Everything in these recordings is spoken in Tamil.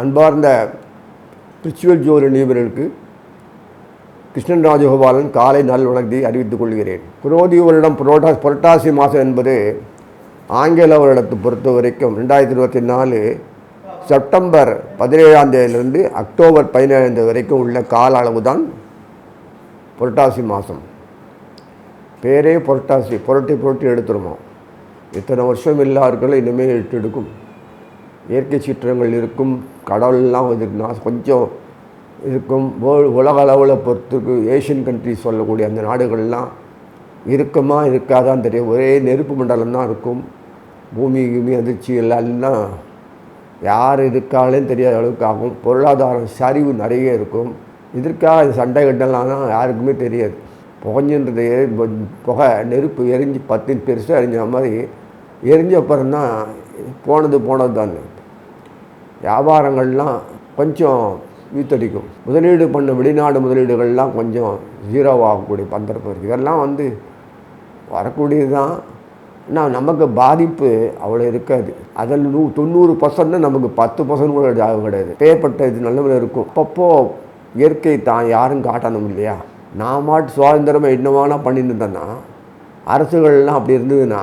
அன்பார்ந்த ரிச்சுவல் ஜோதி நிபுணருக்கு கிருஷ்ணன் ராஜகோபாலன் காலை நல் வணக்கத்தை அறிவித்துக் கொள்கிறேன். புரோதி வருடம் புரோட்டா புரட்டாசி மாதம் என்பது ஆங்கில வருடத்தை பொறுத்த வரைக்கும் ரெண்டாயிரத்தி இருபத்தி நாலு செப்டம்பர் பதினேழாம் தேதியிலிருந்து அக்டோபர் பதினேழாம் தேதி வரைக்கும் உள்ள கால அளவு தான் புரட்டாசி மாதம். பேரே புரட்டாசி புரட்டி புரட்டி எடுத்துருமா இத்தனை வருஷம் எல்லாருக்கும் இனிமேல் எட்டு எடுக்கும். இயற்கை சீற்றங்கள் இருக்கும் கடவுள்லாம் இதுனா கொஞ்சம் இருக்கும். வேர்ல்டு உலக அளவில் பொறுத்துக்கு ஏஷியன் கண்ட்ரிஸ் சொல்லக்கூடிய அந்த நாடுகள்லாம் இருக்குமா இருக்காதான் தெரியும். ஒரே நெருப்பு மண்டலம் தான் இருக்கும். பூமி கிமி அதிர்ச்சி எல்லாம் யார் இருக்காளேன்னு தெரியாத அளவுக்கு ஆகும். பொருளாதாரம் சரிவு நிறைய இருக்கும். இதற்காக சண்டை கட்டலாம் யாருக்குமே தெரியாது. புகஞ்சுன்றது புகை நெருப்பு எரிஞ்சு பத்து பெருசாக எரிஞ்ச மாதிரி எரிஞ்ச அப்புறம் தான் போனது போனது தான் வியாபாரங்கள்லாம் கொஞ்சம் வீத்தடிக்கும். முதலீடு பண்ண வெளிநாடு முதலீடுகள்லாம் கொஞ்சம் ஜீரோவாகக்கூடிய பந்தரப்பு இருக்குது இதெல்லாம் வந்து வரக்கூடியது தான் ஆனால் நமக்கு பாதிப்பு அவ்வளோ இருக்காது. அதில் நூ தொண்ணூறு பர்சன்ட் நமக்கு பத்து பர்சன்ட் கூட ஆக கிடையாது. பேப்பட்ட இது நல்லவில் இருக்கும். அப்பப்போ இயற்கை தான் யாரும் காட்டணும் இல்லையா? நான் மாட்டு சுதந்திரமாக என்னவானா பண்ணிட்டு இருந்தேன்னா அரசுகள்லாம் அப்படி இருந்ததுன்னா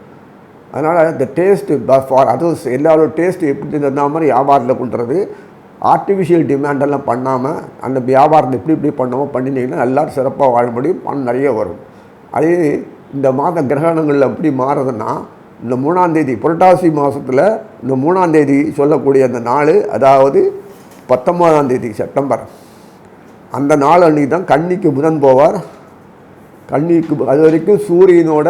அதனால் இந்த டேஸ்ட்டு ஃபார் அதர்ஸ் எல்லாரோட டேஸ்ட் எப்படி இருந்த மாதிரி வியாபாரத்தில் கொண்டுறது ஆர்டிஃபிஷியல் டிமாண்டெல்லாம் பண்ணாமல் அந்த வியாபாரத்தை எப்படி இப்படி பண்ணாமல் பண்ணினீங்கன்னா எல்லோரும் சிறப்பாக வாழ முடியும் பணம் நிறைய வரும். அதே இந்த மாத கிரகணங்கள் எப்படி மாறுதுன்னா இந்த மூணாந்தேதி புரட்டாசி மாதத்தில் இந்த மூணாந்தேதி சொல்லக்கூடிய அந்த நாள் அதாவது பத்தொம்போதாந்தேதி செப்டம்பர். அந்த நாள் அன்றைக்கி தான் கன்னிக்கு புதன் போவார். கன்னிக்கு அது வரைக்கும் சூரியனோட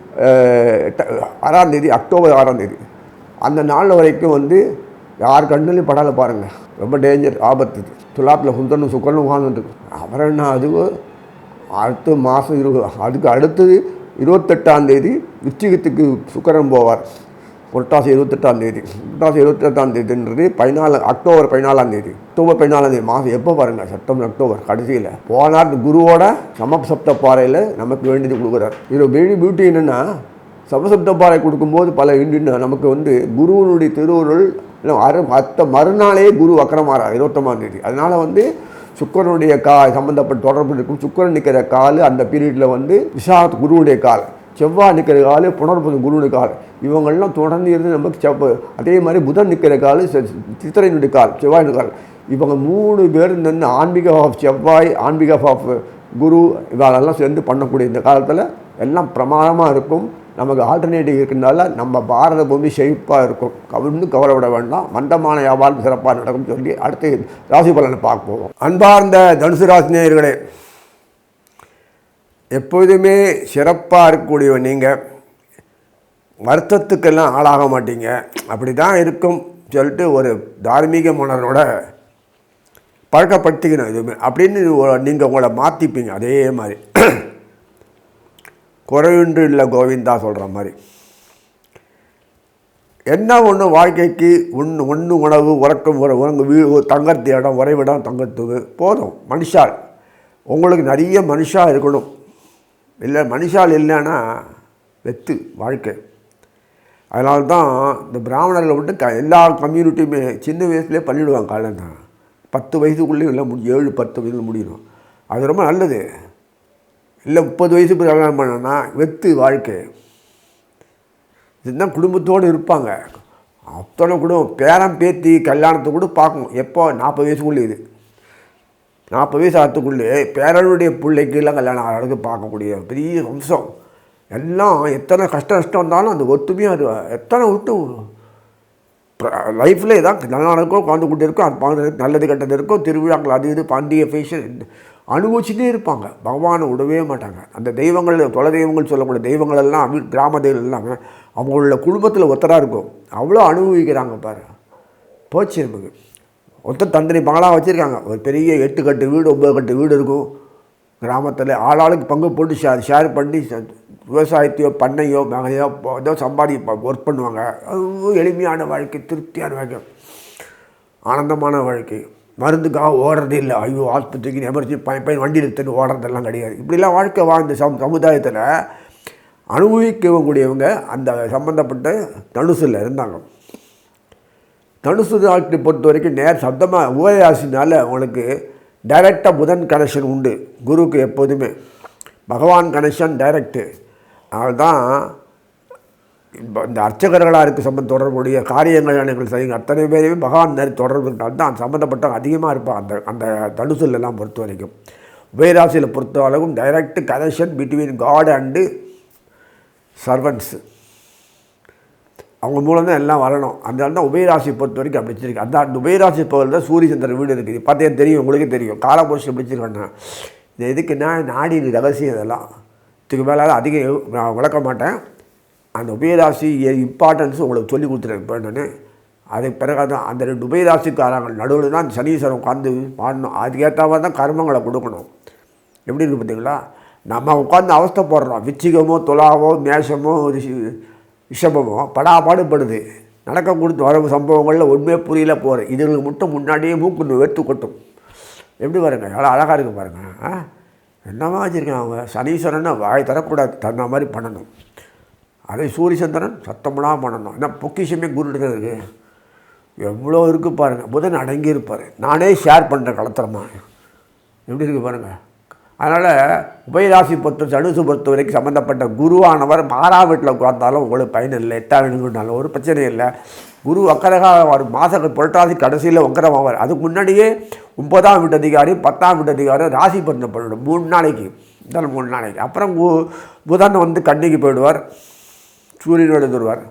ஆறாம் தேதி அக்டோபர் ஆறாம் தேதி. அந்த நாள் வரைக்கும் வந்து யார் கண்ணுலையும் படாத பாருங்கள் ரொம்ப டேஞ்சர் ஆபத்து துலாப்பில் சுந்தரனும் சுக்கரனும் உட்காந்துருக்கு அப்புறம் என்ன அது அடுத்த மாதம் இரு அதுக்கு அடுத்தது இருபத்தெட்டாம் தேதி விச்சிகத்துக்கு சுக்கரன் போவார். புரட்டாசி இருபத்தெட்டாம் தேதி. புரட்டாசி இருபத்தெட்டாம் தேதின்றது பதினாலு அக்டோபர் பதினாலாம் தேதி. அக்டோபர் பதினாலாம் தேதி மாதம் எப்போ பாருங்கள் செப்டம்பர் அக்டோபர் கடைசியில். போனார் குருவோட சமசப்த பாறையில் நமக்கு வேண்டியது கொடுக்குறார். இது பெரிய பியூட்டி என்னென்னா சமசப்த பாறை கொடுக்கும்போது பல இண்டின்னு நமக்கு வந்து குருவனுடைய திருவுருள் அரு மற்ற மறுநாளே குரு அக்கரமாறார் இருபத்தொம்பதாம் தேதி. அதனால் வந்து சுக்கரனுடைய கா சம்மந்தப்பட்ட தொடர்பு இருக்கும் சுக்கரன் நிற்கிற கால் அந்த பீரியடில் வந்து விசாரத் குருவுடைய கால். செவ்வாய் நிற்கிற கால் புனர்புது குருனு கால் இவங்கள்லாம் தொடர்ந்து இருந்து நமக்கு செவ்வ அதே மாதிரி புதன் நிற்கிற கால் சித்திரையினுடைய கால் செவ்வாயினுடைய கால். இவங்க மூணு பேர் நின்று ஆன்மீக ஆஃப் செவ்வாய் ஆன்மீக ஆஃப் குரு இவரெல்லாம் சேர்ந்து பண்ணக்கூடிய இந்த காலத்தில் எல்லாம் பிரமாதமாக இருக்கும். நமக்கு ஆல்டர்னேட்டிவ் இருக்கிறதுனால நம்ம பாரத பூமி செழிப்பாக இருக்கும். கவிழ்ந்து கவலைப்பட வேண்டாம். மந்தமான வியாபாரம் சிறப்பாக நடக்கும் சொல்லி அடுத்து ராசி பலனை பார்க்க போவோம் அன்பார்ந்த தனுசு ராசி நேயர்களே எப்போதுமே சிறப்பாக இருக்கக்கூடிய நீங்கள் வருத்தத்துக்கெல்லாம் ஆளாக மாட்டீங்க. அப்படி தான் இருக்கும் சொல்லிட்டு ஒரு தார்மீக மன்னரோட பழக்கப்படுத்திக்கணும் எதுவுமே. அப்படின்னு நீங்கள் உங்களை மாற்றிப்பீங்க அதே மாதிரி. குறைவின்றி இல்லை கோவிந்தா சொல்கிற மாதிரி. என்ன ஒன்று வாழ்க்கைக்கு ஒன்று ஒன்று உணவு உறக்கம் உற உறங்கு வீ தங்கத்து இடம் உறைவிடம் தங்கத்துக்கு போதும். மனுஷால். உங்களுக்கு நிறைய மனுஷாக இருக்கணும். இல்லை மனுஷால் இல்லைன்னா வெத்து வாழ்க்கை. அதனால தான் இந்த பிராமணர்களை விட்டு க எல்லா கம்யூனிட்டியுமே சின்ன வயசுலேயே பண்ணிவிடுவாங்க காலம் தான். பத்து வயசுக்குள்ளேயும் இல்லை முடி ஏழு பத்து வயசில் முடியணும். அது ரொம்ப நல்லது. இல்லை முப்பது வயசு கல்யாணம் பண்ணனா வெத்து வாழ்க்கை. இதுதான் குடும்பத்தோடு இருப்பாங்க. அத்தனை கூட பேரம் பேத்தி கல்யாணத்தை கூட பார்க்கணும். எப்போ? நாற்பது வயசுக்குள்ளே இது. நாற்பது வயசு ஆத்துக்குள்ளே பேரனுடைய பிள்ளைக்கெல்லாம் கல்யாணம் ஆகிறதுக்கு பார்க்கக்கூடிய பெரிய வம்சம். எல்லாம் எத்தனை கஷ்ட நஷ்டம் இருந்தாலும் அந்த ஒத்துமையாக அது எத்தனை விட்டு லைஃப்பில் ஏதாவது நல்லா இருக்கும் குழந்தை கொண்டு இருக்கும் அது நல்லது கெட்டது இருக்கும் திருவிழாக்கள் அது இது பாண்டிய ஃபேஷன் அனுபவிச்சுட்டே இருப்பாங்க. பகவானை விடவே மாட்டாங்க. அந்த தெய்வங்கள் தொலை தெய்வங்கள் சொல்லக்கூடிய தெய்வங்கள் எல்லாம் கிராம தெய்வங்கள் எல்லாமே அவங்களோட குடும்பத்தில் ஒத்தராக இருக்கும். அவ்வளோ அனுபவிக்கிறாங்க பாரு. போச்சு நமக்கு. ஒருத்தர் தந்திரி பங்களாக வச்சுருக்காங்க. ஒரு பெரிய எட்டு கட்டு வீடு ஒம்பது கட்டு வீடு இருக்கும். கிராமத்தில் ஆளாளுக்கு பங்கு போட்டு ஷேர் ஷேர் பண்ணி விவசாயத்தையோ பண்ணையோ மேகையோ ஏதோ சம்பாதி ஒர்க் பண்ணுவாங்க. எளிமையான வாழ்க்கை திருப்தியான வாழ்க்கை. ஆனந்தமான வாழ்க்கை. மருந்துக்காக ஓடுறதே இல்லை. ஐயோ ஆஸ்பத்திரிக்கு எமர்ஜென்சி பையன் பையன் வண்டியில் எடுத்துட்டு ஓடுறதெல்லாம் கிடையாது. இப்படிலாம் வாழ்க்கை வாழ்ந்த சம் சமுதாயத்தில் அனுபவிக்கக்கூடியவங்க அந்த சம்மந்தப்பட்ட தனுசில் இருந்தாங்க. தனுசு நாட்டை பொறுத்த வரைக்கும் நேர் சப்தமாக உபயராசினால் உங்களுக்கு டைரெக்டாக புதன் கனெக்ஷன் உண்டு. குருவுக்கு எப்போதுமே. பகவான் கனெக்ஷன் டைரக்டு அதுதான் இப்போ இந்த அர்ச்சகர்களாக இருக்க சம்மந்த தொடர்புடைய காரியங்கள் எங்கள் செய்யுங்க அத்தனை பேருமே பகவான் நேரம் தொடர்பு தான் சம்மந்தப்பட்ட அதிகமாக இருப்பாங்க அந்த அந்த தனுசுலெல்லாம் பொறுத்த வரைக்கும் உபயராசியில் பொறுத்த அளவும் direct connection between God and servants அவங்க மூலம் தான் எல்லாம் வரணும். அதனால தான் உபயராசி பொறுத்த வரைக்கும் அப்படி வச்சிருக்கு அந்த அந்த உபயராசி பகுதியில் தான் சூரிய சந்திரன் வீடு இருக்குது. பார்த்தே தெரியும் உங்களுக்கே தெரியும். காலபுருஷன் பிடிச்சிருக்கேன்னா இது எதுக்குன்னா நாடி ரகசியம் இதெல்லாம். இதுக்கு மேலே அதிக நான் விளக்க மாட்டேன். அந்த உபயராசி இம்பார்ட்டன்ஸ் உங்களுக்கு சொல்லி கொடுத்துருக்கேன். இப்போ நான் அதுக்கு பிறகு தான் அந்த ரெண்டு உபயராசிக்காரங்க நடுவில் தான் சனீஸ்வரன் உட்காந்து பாடணும் அதுக்கேற்ற மாதிரி தான் கர்மங்களை கொடுக்கணும். எப்படி இருக்குது பார்த்தீங்களா? நம்ம உட்காந்து அவஸ்தை போடுறோம். விச்சிகமோ துலாவோ மேஷமோ ரிஷி- படாபாடு படாபாடுபடுது. நடக்க கொடுத்து வர சம்பவங்களில் ஒன்றுமே புரியல போகிறேன் இதுங்களுக்கு மட்டும் முன்னாடியே மூக்கு வெறுத்து கொட்டும். எப்படி பாருங்க? நல்லா அழகாக இருக்குது பாருங்கள் ஆ? என்னமா வச்சுருக்கேன் அவங்க? சனீஸ்வரனை வாய் தரக்கூடாது. தன்ன மாதிரி பண்ணணும். அதே சூரியசந்திரன் சத்தமெல்லாம் பண்ணணும். ஏன்னா பொக்கிஷமே குருட்டு தான் இருக்குது எவ்வளோ இருக்குது பாருங்கள் புதன் அடங்கியிருப்பார். நானே ஷேர் பண்ணுறேன் கலத்தரமா. எப்படி இருக்குது பாருங்கள் அதனால் உபயராசி பொறுத்த தனுசு பொறுத்த வரைக்கும் சம்மந்தப்பட்ட குருவானவர் மாறா வீட்டில் உட்கார்ந்தாலும் உங்களுக்கு பயன் இல்லை. எட்டாம் வீடுனாலும் ஒரு பிரச்சனை இல்லை. குரு வக்கரகாக ஒரு மாத புரட்டாசி கடைசியில் வக்கரமாவார். அதுக்கு முன்னாடியே ஒன்பதாம் வீட்டு அதிகாரி பத்தாம் வீட்டு அதிகாரி ராசி பரிணை பண்ணணும் மூணு நாளைக்கு. முதல் மூணு நாளைக்கு. அப்புறம் புதன் வந்து கண்ணிக்கு போயிடுவார். சூரியனோடு வந்துடுவார்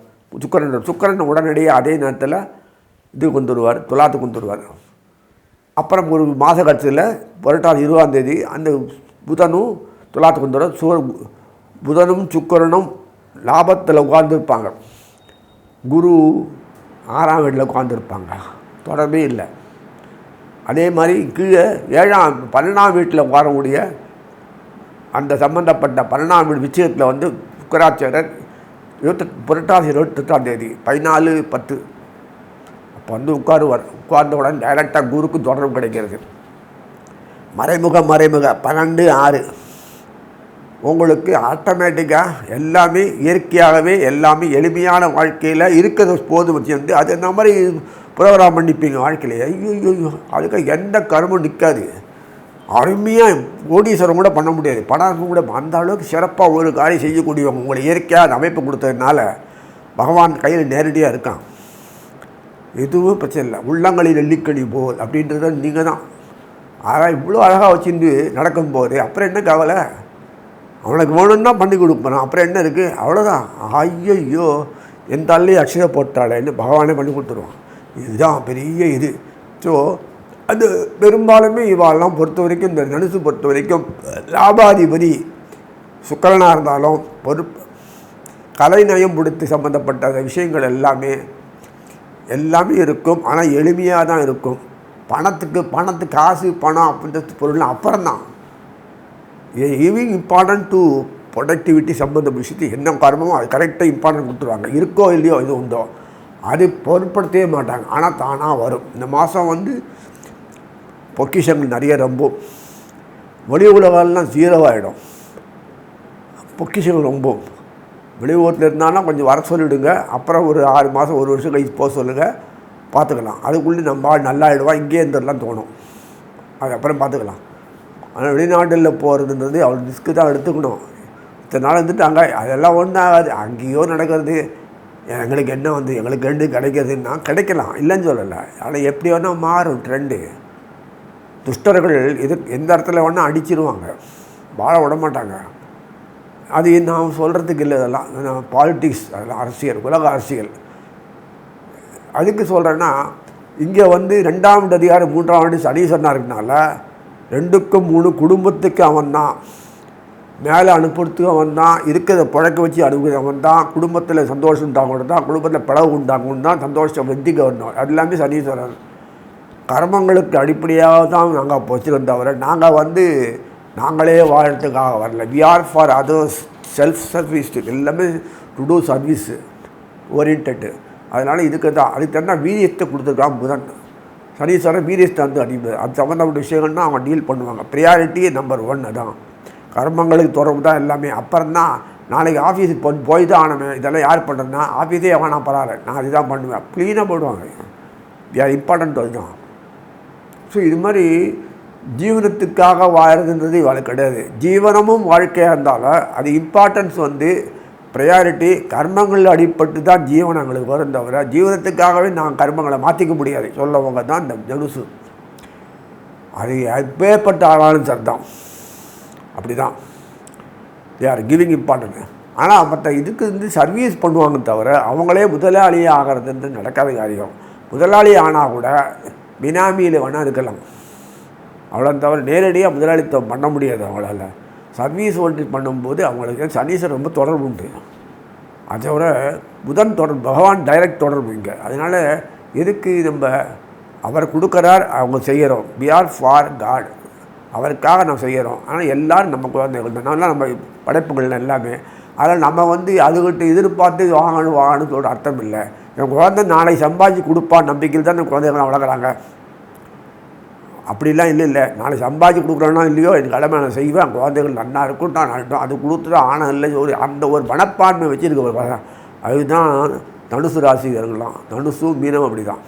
சுக்கரன் சுக்கரன் உடனடியாக அதே நேரத்தில் இதுக்கு வந்துடுவார் துலாத்துக்கு வந்துடுவார் அப்புறம் ஒரு மாத கட்சியில் புரட்டாசி இருபதாம் தேதி அந்த புதனும் துலாத்துக்கு வந்துடுவார் சுக புதனும் சுக்கரனும் லாபத்தில் உட்கார்ந்துருப்பாங்க. குரு ஆறாம் வீட்டில் உட்காந்துருப்பாங்க தொடர்பே இல்லை. அதே மாதிரி கீழே ஏழாம் பன்னெண்டாம் வீட்டில் உட்காரக்கூடிய அந்த சம்பந்தப்பட்ட பன்னெண்டாம் வீடு விஷயத்தில் வந்து சுக்கராச்சாரர் இருபத்தெட்டு புரட்டாசி இருபத்தெட்டாம் தேதி பதினாலு பத்து வந்து உட்காருவார். உட்கார்ந்தவுடன் உடனே டைரெக்டாக குருக்கு தொடர்பு கிடைக்கிறது. மறைமுக மறைமுக பன்னெண்டு ஆறு. உங்களுக்கு ஆட்டோமேட்டிக்காக எல்லாமே இயற்கையாகவே எல்லாமே எளிமையான வாழ்க்கையில் இருக்கிறது போதும் வந்து அது இந்த மாதிரி ப்ரோக்ராம் பண்ணிப்பீங்க வாழ்க்கையில்? ஐயோ ஐயோ அதுக்கு எந்த கருமும் நிற்காது அருமையாக கோடீஸ்வரம் கூட பண்ண முடியாது. பணம் கூட அந்த அளவுக்கு சிறப்பாக ஒரு காரியம் செய்யக்கூடியவங்க. உங்களை இயற்கையாக அந்த அமைப்பு கொடுத்ததுனால பகவான் கையில் நேரடியாக இருக்கான். எதுவும் பிரச்சனை இல்லை. உள்ளங்களில் நெல்லிக்கனி போல் அப்படின்றத நீங்கள் தான். அதான் இவ்வளோ அழகாக வச்சுருந்து நடக்கும்போது அப்புறம் என்ன கவலை? அவனுக்கு வேணும்னா பண்ணி கொடுப்பேன். அப்புறம் என்ன இருக்குது அவ்வளோதான் ஐயோ என் தள்ளி அக்ஷதை போட்டாளேன்னு பகவானே பண்ணி கொடுத்துருவான். இதுதான் பெரிய இது. ஸோ அது பெரும்பாலுமே இவாளெல்லாம் பொறுத்த வரைக்கும் இந்த தனுசு பொறுத்த வரைக்கும் லாபாதிபதி சுக்கரனாக இருந்தாலும் பொறுப்பு கலைநயம் பிடித்து சம்மந்தப்பட்ட அந்த விஷயங்கள் எல்லாமே எல்லாமே இருக்கும். ஆனால் எளிமையாக தான் இருக்கும். பணத்துக்கு பணத்துக்கு காசு பணம் அப்படின்றது பொருள் அப்புறம்தான். இவிங் இம்பார்ட்டன்ட் டு ப்ரொடக்டிவிட்டி சம்மந்த விஷயத்துக்கு என்ன காரணமோ அது கரெக்டாக இம்பார்ட்டன்ட் கொடுத்துருவாங்க. இருக்கோ இல்லையோ இது உண்டோ அது பொருட்படுத்தவே மாட்டாங்க. ஆனால் தானாக வரும். இந்த மாதம் வந்து பொக்கிஷங்கள் நிறைய ரொம்ப வெளி உலகம்லாம் ஜீரோவாகிடும் பொக்கிஷங்கள் ரொம்ப. வெளியூரில் இருந்தாலும் கொஞ்சம் வர சொல்லிவிடுங்க அப்புறம் ஒரு ஆறு மாதம் ஒரு வருஷம் கழிச்சு போக சொல்லுங்கள் பார்த்துக்கலாம் அதுக்குள்ளே நம்ம ஆள் நல்லா ஆகிடுவான் இங்கேயே இருந்துடலாம் தோணும். அது அப்புறம் பார்த்துக்கலாம் ஆனால் வெளிநாட்டில் போகிறதுன்றது அவ்வளோ ரிஸ்க்கு தான் எடுத்துக்கணும். இத்தனை நாள் இருந்துட்டு அங்கே அதெல்லாம் ஒன்றும் ஆகாது. அங்கேயோ நடக்கிறது. எங்களுக்கு என்ன வந்து எங்களுக்கு ரெண்டு கிடைக்கிறதுன்னா கிடைக்கலாம். இல்லைன்னு சொல்லலை. ஆனால் எப்படி வேணால் மாறும் ட்ரெண்டு துஷ்டர்கள் இது எந்த இடத்துல வேணால் அடிச்சிருவாங்க. வாழ விட மாட்டாங்க. அது நான் சொல்கிறதுக்கு இல்லை இதெல்லாம். பாலிட்டிக்ஸ் அதெல்லாம் அரசியல் உலக அரசியல். அதுக்கு சொல்கிறேன்னா இங்கே வந்து ரெண்டாம் அதிகாரம் மூன்றாம் ஆண்டு சனீஸ்வரனாக இருக்கனால ரெண்டுக்கும் மூணு குடும்பத்துக்கு அவன் தான் மேலே அனுப்புறதுக்கு அவன் தான் இருக்கிறத புழக்க வச்சு அனுப்புறது அவன் தான் குடும்பத்தில் சந்தோஷம் உண்டாகணும் தான் குடும்பத்தில் பிளவு உண்டாகணும் தான் சந்தோஷம் வெற்றிக்கு வரணும் அது எல்லாமே சனீஸ்வரன் கர்மங்களுக்கு அடிப்படையாக தான் நாங்கள் வச்சுருந்தவரை தவிர நாங்கள் வந்து நாங்களே வாழ்கிறதுக்காக வரல. We are for others self service எல்லாமே டு டூ சர்வீஸ் ஓரியன்டு அதனால் இதுக்கு தான். அதுக்கு தான் வீரியத்தை கொடுத்துருக்கான் புதன். சனீஸ்வரன் வீரியத்தை வந்து அடிப்பது அது சம்மந்தப்பட்ட விஷயங்கள்னா அவங்க டீல் பண்ணுவாங்க. ப்ரியாரிட்டி நம்பர் ஒன் தான் கர்மங்களுக்கு தொடர்பு தான் எல்லாமே. அப்புறம் தான் நாளைக்கு ஆஃபீஸுக்கு போய் போய் தான் ஆனமே இதெல்லாம் யார் பண்ணுறதுனா ஆஃபீஸே வேணாம் பரவாயில்ல. நான் இதுதான் பண்ணுவேன். க்ளீனாக போடுவாங்க. யார் இம்பார்ட்டன்ட் அதுதான். ஸோ இது மாதிரி ஜீவனத்துக்காக வாழறதுன்றது இவளுக்கு கிடையாது. ஜீவனமும் வாழ்க்கையாக இருந்தாலும் அது இம்பார்ட்டன்ஸ் வந்து ப்ரையாரிட்டி கர்மங்கள் அடிப்பட்டு தான் ஜீவனம் எங்களுக்கு வரும் தவிர ஜீவனத்துக்காகவே நான் கர்மங்களை மாற்றிக்க முடியாது. சொல்லவங்க தான் இந்த ஜனுசு. அது எப்பேற்பட்ட ஆளாலும் சரிதான். அப்படி தான் தே ஆர் கிவிங் இம்பார்ட்டன்ட் ஆனால் மற்ற இதுக்கு வந்து சர்வீஸ் பண்ணுவாங்க தவிர அவங்களே முதலாளி ஆகிறதுன்றது நடக்காத காரியம். முதலாளி ஆனால் கூட பினாமியில் வேணால் இருக்கலாம். அவ்வளோ தவிர நேரடியாக முதலாளித்துவம் பண்ண முடியாது அவங்களால் சர்வீஸ் ஓல்டேஜ் பண்ணும்போது அவங்களுக்கு சனீஸ்வரர் ரொம்ப தொடர்பு உண்டு. அதை விட புதன் தொடர்பு பகவான் டைரக்ட் தொடர்பு இங்கே. அதனால் எதுக்கு நம்ம அவர் கொடுக்குறார் அவங்க செய்கிறோம் வி ஆர் ஃபார் காட் அவருக்காக நம்ம செய்கிறோம் ஆனால் எல்லோரும் நம்ம குழந்தைகள் தான். நல்லா நம்ம படைப்புகள் எல்லாமே அதில் நம்ம வந்து அதுகிட்ட எதிர்பார்த்து வாங்கணும் வாங்கணும் சொல்கிற அர்த்தம் இல்லை. என் குழந்தை நாளை சம்பாதிச்சு கொடுப்பா நம்பிக்கையில் தான் அந்த குழந்தைகளை வளர்க்குறாங்க. அப்படிலாம் இல்லை இல்லை. நான் சம்பாதிச்சு கொடுக்குறேன்னா இல்லையோ என் கடமை நான் செய்வேன். குழந்தைகள் நல்லா இருக்கும் நான் நட்டும் அது கொடுத்து தான் ஆனம் இல்லை ஒரு அந்த ஒரு மனப்பான்மை வச்சுருக்க ஒரு படம் அதுதான் தனுசு ராசிகர்கள்லாம் தனுசு மீனம் அப்படி தான்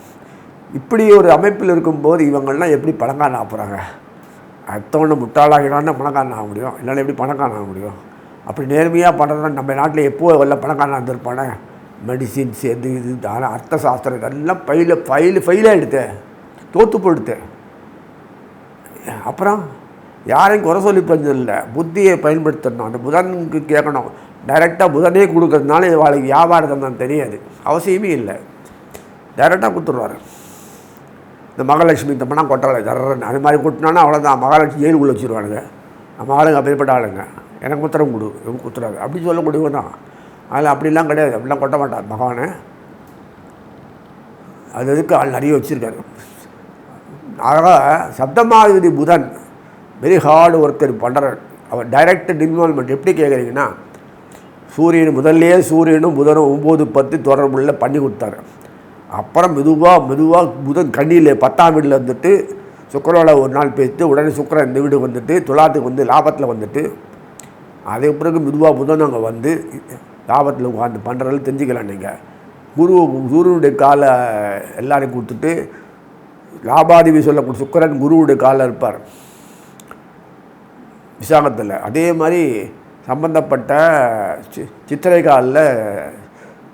இப்படி ஒரு அமைப்பில் இருக்கும்போது இவங்கள்லாம் எப்படி பணக்காரன் ஆப்புறாங்க அடுத்தவொன்று முட்டாளாகிறான்னு பணக்காரன் ஆக முடியும். இல்லைன்னா எப்படி பணக்காரன் ஆக முடியும்? அப்படி நேர்மையாக பண்ணுறதுனா நம்ம நாட்டில் எப்போ வரல பணக்காரன் இருந்திருப்பானே? மெடிசின்ஸ் எது இது தான அர்த்த சாஸ்திரம் இதெல்லாம் ஃபைல ஃபைலு ஃபைலாக எடுத்தேன். தோற்று போடுத்தேன் அப்புறம் யாரையும் குறை சொல்லி இல்லை. புத்தியை பயன்படுத்தணும். அந்த புதனுக்கு கேட்கணும். டைரெக்டாக புதனே கொடுக்கறதுனால வாழ்க்கை வியாபாரத்தை தான் தெரியாது. அவசியமே இல்லை. டைரெக்டாக கொடுத்துருவாரு இந்த மகாலட்சுமி இந்த பணம் கொட்டாளை தர்றேன் அது மாதிரி கொட்டினானா அவ்வளோதான் மகாலட்சுமி ஜெயிலுக்குள்ளே வச்சுருவானுங்க நம்ம ஆளுங்க அப்படிப்பட்ட ஆளுங்க. எனக்கு உத்தரவு கொடு. இவங்க குத்துறாரு அப்படி சொல்லக்கூடியவங்க தான் அதில் அப்படிலாம் கிடையாது. அப்படிலாம் கொட்ட மாட்டார் பகவானை அது எதுக்கு ஆள் நிறைய வச்சுருக்காரு. அதனால் சப்தமாதிபதி புதன் வெரி ஹார்டு ஒர்க்கர் பண்ணுறார் அவர் டைரக்ட் இன்வால்மெண்ட் எப்படி கேட்குறீங்கன்னா சூரியன் முதல்லையே சூரியனும் புதனும் ஒம்பது பத்து தொடர்புள்ள பண்ணி கொடுத்தாரு. அப்புறம் மெதுவாக மெதுவாக புதன் கண்ணியில் பத்தாம் வீட்டில் வந்துட்டு சுக்கரோட ஒரு நாள் பேசிட்டு உடனே சுக்கரன் இந்த வீடு வந்துட்டு துலாத்துக்கு வந்து லாபத்தில் வந்துட்டு அதே பிறகு மெதுவாக புதன் அங்கே வந்து லாபத்தில் உட்காந்து பண்ணுறதுல தெரிஞ்சுக்கலாம் நீங்கள் குரு குருனுடைய காலை எல்லாரையும் கொடுத்துட்டு லாபாதிபதி சொல்லக்கூடிய சுக்கரன் குருவுடைய காலில் இருப்பார். விசாகத்தில். அதே மாதிரி சம்பந்தப்பட்ட சி சித்திரை காலில்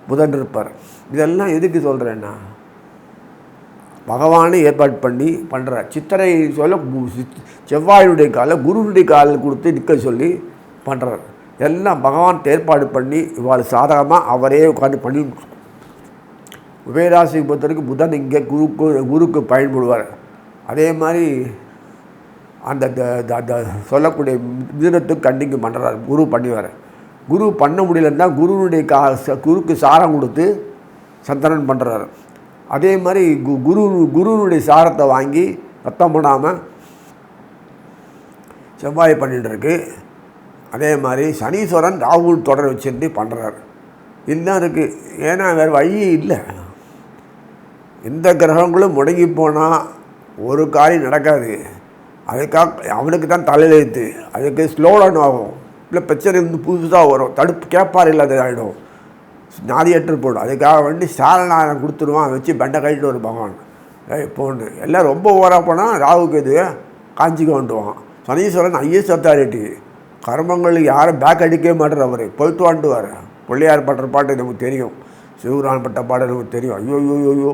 புதன் இருப்பார். இதெல்லாம் எதுக்கு சொல்கிறேன்னா பகவானை ஏற்பாடு பண்ணி பண்ணுற சித்திரை சொல்ல செவ்வாயினுடைய காலில் குருவுடைய காலில் கொடுத்து நிற்க சொல்லி பண்ணுறார் எல்லாம் பகவான் ஏற்பாடு பண்ணி இவாள் சாதகமாக அவரே உட்காந்து பண்ணி உபயராசிக்கு பொறுத்த வரைக்கும் புதன் இங்கே குருக்கு குருக்கு பயன்படுவார். அதே மாதிரி அந்த சொல்லக்கூடிய மிதனத்துக்கு கண்டிக்கு பண்ணுறார் குரு பண்ணிவார். குரு பண்ண முடியலன்னா குருவுடைய கா குருக்கு சாரம் கொடுத்து சந்திரன் பண்ணுறாரு. அதே மாதிரி கு குரு குருவினுடைய சாரத்தை வாங்கி ரத்தம் பண்ணாமல் செவ்வாய் பண்ணிகிட்ருக்கு அதே மாதிரி சனீஸ்வரன் ராகுல் தொடர் வச்சுருந்து பண்ணுறாரு. இதுதான் இருக்குது ஏன்னா வேறு வழி இல்லை. எந்த கிரகங்களும் முடங்கி போனால் ஒரு காரியம் நடக்காது. அதுக்காக அவனுக்கு தான் தலையெழுத்து அதுக்கு ஸ்லோ டவுன் ஆகும். இல்லை பிரச்சனை வந்து புதுசாக வரும். தடுப்பு கேட்பார் இல்லாத ஆகிடும் நாதியற்று போடும். அதுக்காக வேண்டி சாரநாதன் கொடுத்துருவான். வச்சு பெண்டை கழிட்டு ஒரு பகவான். ஏய் போன்னு எல்லாம் ரொம்ப ஓராக போனால் ராகுக்கு இது காஞ்சிக்கு வந்துடுவான் சனீஸ்வரன் ஐஎஸ் அத்தாரிட்டி கர்மங்களுக்கு யாரும் பேக் அடிக்கவே மாட்டார் அவர். போயிட்டு வாண்டுவார். பிள்ளையார் பட்டுற பாட்டு நமக்கு தெரியும். சிவரான் பட்ட பாட்டு நமக்கு தெரியும். ஐயோ ஐயோ ஐயோ.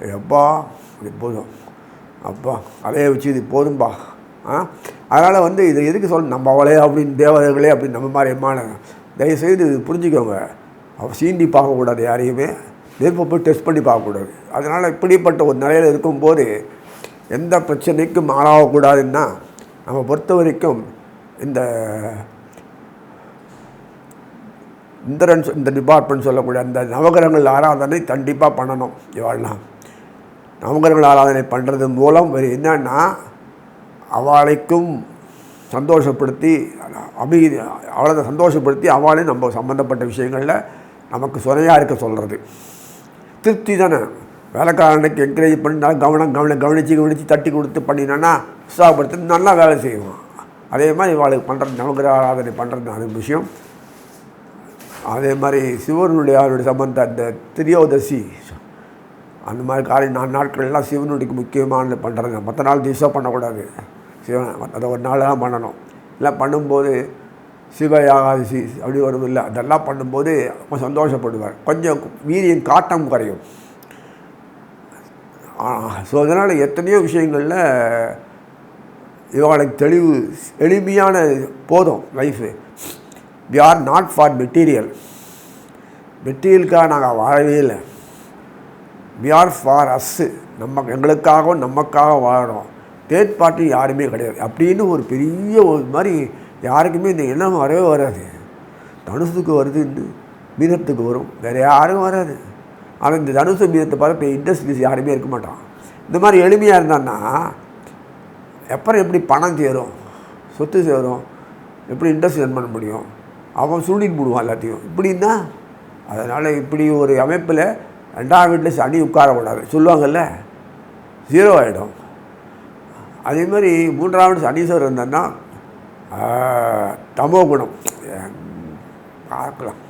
எப்பா இது போதும். அப்பா அலைய வச்சு இது போதும்பா. ஆ? அதனால் வந்து இது எதுக்கு சொல்ல நம்ம அவளே அப்படின்னு தேவதைகளே அப்படின்னு நம்ம மாதிரி எம்மான தயவுசெய்து இது புரிஞ்சுக்கோங்க. அவள் சீண்டி பார்க்கக்கூடாது யாரையுமே. நெருப்பை போய் டெஸ்ட் பண்ணி பார்க்கக்கூடாது. அதனால் இப்படிப்பட்ட ஒரு நிலையில் இருக்கும்போது எந்த பிரச்சனைக்கும் ஆளாகக்கூடாதுன்னா நம்ம பொறுத்த வரைக்கும் இந்த இந்திரன் இந்த டிபார்ட்மெண்ட் சொல்லக்கூடிய அந்த நவகிரகங்கள் ஆராதனை கண்டிப்பாக பண்ணணும். இவாள்லாம். நவகிரகங்கள் ஆராதனை பண்ணுறது மூலம் வேறு என்னன்னா அவளைக்கும் சந்தோஷப்படுத்தி அமைதி அவளை சந்தோஷப்படுத்தி அவளையும் நம்ம சம்மந்தப்பட்ட விஷயங்களில் நமக்கு சுனையாக இருக்க சொல்கிறது திருப்தி தானே? வேலைக்காரனுக்கு என்கரேஜ் பண்ணி கவனம் கவனம் கவனித்து கவனித்து தட்டி கொடுத்து பண்ணினான்னா உற்சாகப்படுத்தி நல்லா வேலை செய்வோம் அதே மாதிரி இவாளுக்கு பண்ணுறது நவகிர ஆராதனை பண்ணுறது அது விஷயம். அதே மாதிரி சிவனுடைய அவருடைய சம்பந்த அந்த திரியோதசி அந்த மாதிரி காலை நாலு நாட்கள்லாம் சிவனுடைய முக்கியமான பண்ணுறாங்க மற்ற நாள் திவசம் பண்ணக்கூடாது. சிவன் அதை ஒரு நாள் தான் பண்ணணும். எல்லாம் பண்ணும்போது சிவயாகாதசி அப்படி வரும் இல்லை. அதெல்லாம் பண்ணும்போது ரொம்ப சந்தோஷப்படுவார். கொஞ்சம் வீரியம் காட்டம் குறையும். ஸோ அதனால் எத்தனையோ விஷயங்களில் இவங்களுக்கு தெளிவு எளிமையான போதும் life. We are not for material மெட்டீரியலுக்காக நாங்கள் வாழவே இல்லை. வி ஆர் ஃபார் அஸ்ஸு நம்ம எங்களுக்காகவும் நமக்காக வாழணும். தேர்ட் பார்ட்டி யாருமே கிடையாது. அப்படின்னு ஒரு பெரிய ஒரு மாதிரி யாருக்குமே இந்த எண்ணம் வரவே வராது. தனுசுக்கு வருதுன்னு மீனத்துக்கு வரும். வேறு யாரும் வராது. ஆனால் இந்த தனுசு மீனத்தை பார்த்து இப்போ இண்டஸ்ட்ரீஸ் யாருமே இருக்க மாட்டான். இந்த மாதிரி எளிமையாக இருந்தான்னா அப்புறம் எப்படி பணம் சேரும்? சொத்து சேரும்? எப்படி இண்டஸ்ட்ரி ரன் பண்ண முடியும்? அவன் சுருண்டின்னு போடுவான் எல்லாத்தையும். இப்படின்னா அதனால் இப்படி ஒரு அமைப்பில் ரெண்டாம் வீட்டில் சனி உட்காரக்கூடாது சொல்லுவாங்கல்ல ஜீரோ ஆகிடும் அதே மாதிரி மூன்றாம் வீடு சனீஸ்வரர் இருந்தான்னா தமோ குணம். பார்க்கலாம்.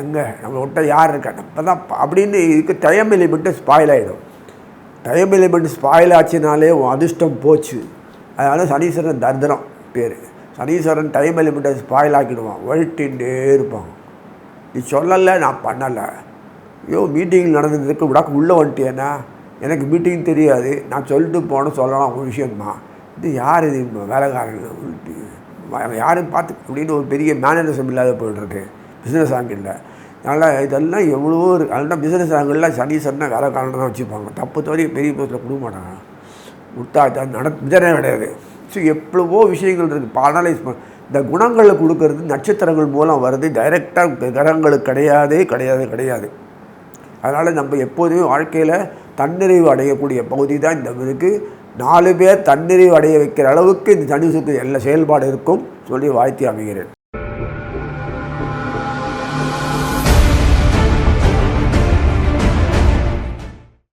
எங்கே நம்ம விட்ட யார் இருக்கா? இப்போ தான் அப்படின்னு இதுக்கு டைம் எலிமெண்ட்டு ஸ்பாயில் ஆகிடும் டைம் எலிமெண்ட் ஸ்பாயில் ஆச்சுனாலே உன் அதிர்ஷ்டம் போச்சு. அதனால் சனீஸ்வரன் தர்தனம் பேர். சனீஸ்வரன் டைம் எலிமெண்ட்டை ஸ்பாயில் ஆக்கிடுவான். ஒழிட்டுட்டே இருப்பான். நீ சொல்லலை நான் பண்ணலை. ஐயோ மீட்டிங் நடந்ததுக்கு விடாக்க உள்ளே வந்துட்டேன்னா எனக்கு மீட்டிங் தெரியாது. நான் சொல்லிட்டு போனேன் சொல்லலாம் ஒரு விஷயம்மா. இது யார் இது? வேலைக்காரன் யாரும் பார்த்து அப்படின்னு ஒரு பெரிய மேனரிசம் இல்லாத போயிட்டுருக்கு. பிஸ்னஸ் ஆங்கிளில் அதனால் இதெல்லாம் எவ்வளவோ இருக்குது அதனால் பிஸ்னஸ் ஆங்கிளில் சனீஸ்வரனை வேலைக்காரன் தான் வச்சுப்பாங்க. தப்பு தவறி பெரிய போஸ்ட்டில் கொடுக்க மாட்டாங்க விட்டா நட விதனே கிடையாது. ஸோ எவ்வளவோ விஷயங்கள் இருக்குது அனலைஸ் பண்ண இந்த குணங்களை கொடுக்கறது நட்சத்திரங்கள் மூலம் வருது. டைரெக்டாக கிரகங்களுக்கு கிடையாதே கிடையாது கிடையாது. அதனால் நம்ம எப்போதுமே வாழ்க்கையில் தன்னிறைவு அடையக்கூடிய பகுதி தான் இந்த இருக்குது நாலு பேர் தன்னிறைவு அடைய வைக்கிற அளவுக்கு இந்த தனுசுக்கு எல்லா செயல்பாடு இருக்கும். சொல்லி வாழ்த்தி அமைகிறேன்.